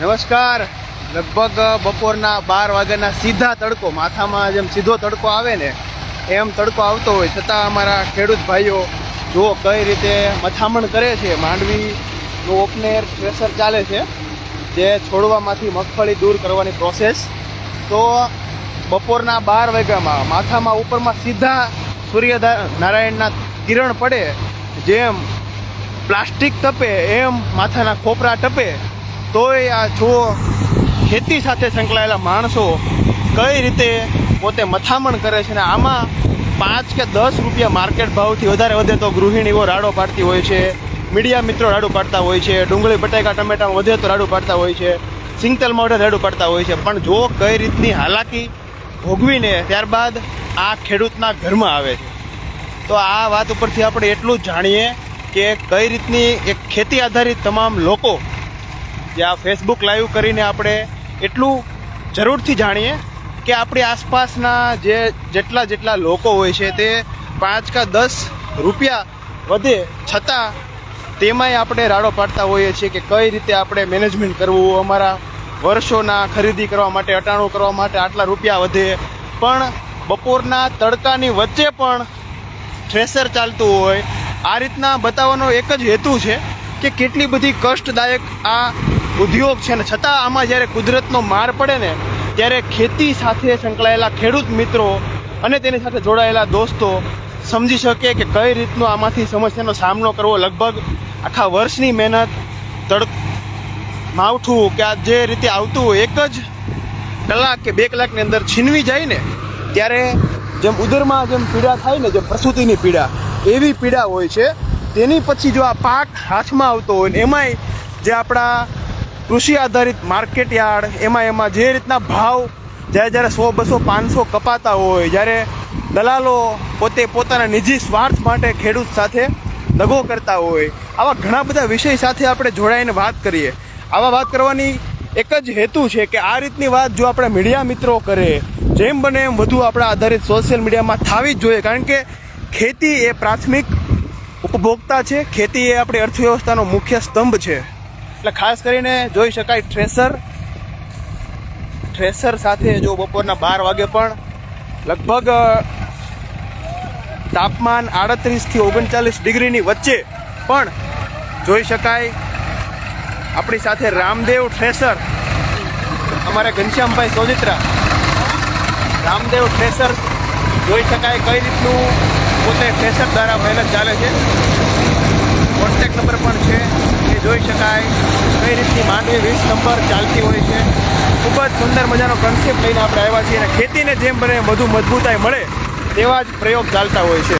નમસ્કાર. લગભગ બપોરના બાર વાગ્યાના સીધા તડકો, માથામાં જેમ સીધો તડકો આવે ને, એમ તડકો આવતો હોય. છતાં અમારા ખેડૂત ભાઈઓ જો કઈ રીતે મથામણ કરે છે. માંડવીનું ઓપનેર પ્રેશર ચાલે છે, જે છોડવામાંથી મગફળી દૂર કરવાની પ્રોસેસ તો બપોરના બાર વાગ્યામાં માથામાં ઉપરમાં સીધા સૂર્ય નારાયણના કિરણ પડે, જેમ પ્લાસ્ટિક તપે, એમ માથાના ખોપરા ટપે તોય આ જો ખેતી સાથે સંકળાયેલા માણસો કઈ રીતે પોતે મથામણ કરે છે ને આમાં પાંચ કે દસ રૂપિયા માર્કેટ ભાવથી વધારે વધે તો ગૃહિણીઓ રાડો પાડતી હોય છે, મીડિયા મિત્રો રાડું પાડતા હોય છે, ડુંગળી, બટાકા ટમેટામાં વધે તો રાડું પાડતા હોય છે સિંગતેલમાં વધે રાડું પાડતા હોય છે. પણ જો કઈ રીતની હાલાકી ભોગવીને ત્યારબાદ આ ખેડૂતના ઘરમાં આવે છે. તો આ વાત ઉપરથી આપણે એટલું જ જાણીએ કે કઈ રીતની એક ખેતી આધારિત તમામ લોકો જે આ ફેસબુક લાઈવ કરીને આપણે એટલું જરૂરથી જાણીએ કે આપણી આસપાસના જે જેટલા જેટલા લોકો હોય છે તે પાંચ કા દસ રૂપિયા વધે છતાં તેમાંય આપણે રાડો પાડતા હોઈએ છીએ કે કઈ રીતે આપણે મેનેજમેન્ટ કરવું, અમારા વર્ષોના ખરીદી કરવા માટે, અટાણું કરવા માટે આટલા રૂપિયા વધે. પણ બપોરના તડકાની વચ્ચે પણ થ્રેસર ચાલતું હોય. આ રીતના બતાવવાનો એક જ હેતુ છે કે કેટલી બધી કષ્ટદાયક આ ઉદ્યોગ છે ને, છતાં આમાં જ્યારે કુદરતનો માર પડે ને, ત્યારે ખેતી સાથે સંકળાયેલા ખેડૂત મિત્રો અને તેની સાથે જોડાયેલા દોસ્તો સમજી શકે કે કઈ રીતનો આમાંથી સમસ્યાનો સામનો કરવો. લગભગ આખા વર્ષની મહેનત તડ માવઠું કે આ જે રીતે આવતું હોય, એક જ કલાક કે બે કલાકની અંદર છીનવી જાય ને, ત્યારે જેમ ઉદરમાં જેમ પીડા થાય ને, જેમ પ્રસૂતિની પીડા, એવી પીડા હોય છે. તેની પછી જો આ પાક હાથમાં આવતો હોય ને, એમાંય જે આપણા કૃષિ આધારિત માર્કેટ યાર્ડ, એમાં એમાં જે રીતના ભાવ જ્યારે જ્યારે સો, બસો, પાંચસો કપાતા હોય, જ્યારે દલાલો પોતે પોતાના નિજી સ્વાર્થ માટે ખેડૂત સાથે દગો કરતા હોય, આવા ઘણા બધા વિષય સાથે આપણે જોડાઈને વાત કરીએ. આવા વાત કરવાની એક જ હેતુ છે કે આ રીતની વાત જો આપણા મીડિયા મિત્રો કરે, જેમ બને એમ વધુ આપણા આધારિત સોશિયલ મીડિયામાં થવી જ જોઈએ, કારણ કે ખેતી એ પ્રાથમિક ઉપભોક્તા છે, ખેતી એ આપણી અર્થવ્યવસ્થાનો મુખ્ય સ્તંભ છે. એટલે ખાસ કરીને જોઈ શકાય થ્રેસર થ્રેસર સાથે જો બપોરના બાર વાગે પણ લગભગ તાપમાન આડત્રીસથી ઓગણચાલીસ ડિગ્રીની વચ્ચે પણ જોઈ શકાય આપણી સાથે રામદેવ થ્રેસર અમારા ઘનશ્યામભાઈ સોજિત્રા. રામદેવ થ્રેસર જોઈ શકાય કઈ રીતનું પોતે થ્રેસર દ્વારા મહેનત ચાલે છે. કોન્ટેક નંબર પણ છે, એ જોઈ શકાય. કઈ રીતની માંડવી વીસ નંબર ચાલતી હોય છે? ખૂબ જ સુંદર મજાનો કન્સેપ્ટ લઈને આપણે આવ્યા છીએ અને ખેતીને જેમ બને વધુ મજબૂતાઈ મળે તેવા જ પ્રયોગ ચાલતા હોય છે.